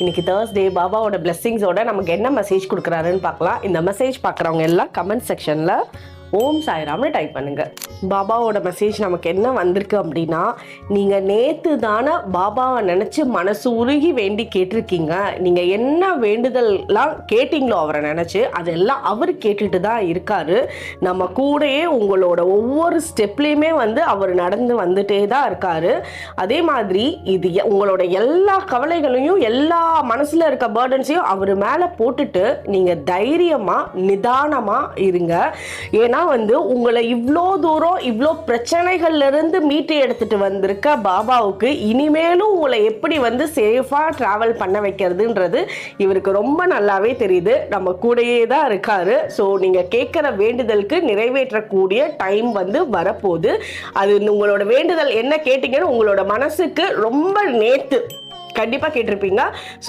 இன்னைக்கு தேர்ஸ்டே பாபாவோட பிளெஸ்ஸிங்ஸோட நமக்கு என்ன மெசேஜ் கொடுக்குறாருன்னு பார்க்கலாம். இந்த மெசேஜ் பார்க்குறவங்க எல்லாம் கமெண்ட் செக்ஷனில் ஓம் சாய்ராம்னு டைப் பண்ணுங்க. பாபாவோட மெசேஜ் நமக்கு என்ன வந்திருக்கு அப்படின்னா நீங்கள் நேற்று தானே பாபாவை நினச்சி மனசு உருகி வேண்டி கேட்டிருக்கீங்க. நீங்கள் என்ன வேண்டுதல்லாம் கேட்டிங்களோ அவரை நினச்சி அதெல்லாம் அவர் கேட்டுட்டு தான் இருக்காரு. நம்ம கூடயே உங்களோட ஒவ்வொரு ஸ்டெப்லேயுமே வந்து அவர் நடந்து வந்துட்டே தான் இருக்காரு. அதே மாதிரி இது எ- உங்களோட எல்லா கவலைகளையும் எல்லா மனசில் இருக்க பேர்டன்ஸையும் அவர் மேலே போட்டுட்டு நீங்கள் தைரியமாக நிதானமாக இருங்க. ஏன்னா வந்து உங்களை இவ்வளோ தூரம் இவ்வளோ பிரச்சனைகள்ல இருந்து மீட்டு எடுத்துட்டு வந்திருக்க பாபாவுக்கு இனிமேலும் உங்களை எப்படி வந்து சேஃபாக டிராவல் பண்ண வைக்கிறதுன்றது இவருக்கு ரொம்ப நல்லாவே தெரியுது. நம்ம கூடயே தான் இருக்காரு. ஸோ நீங்க கேட்குற வேண்டுதலுக்கு நிறைவேற்றக்கூடிய டைம் வந்து வரப்போகுது. அது உங்களோட வேண்டுதல் என்ன கேட்டீங்கன்னு உங்களோட மனசுக்கு ரொம்ப நேத்து கண்டிப்பாக கேட்டிருப்பீங்க ஸோ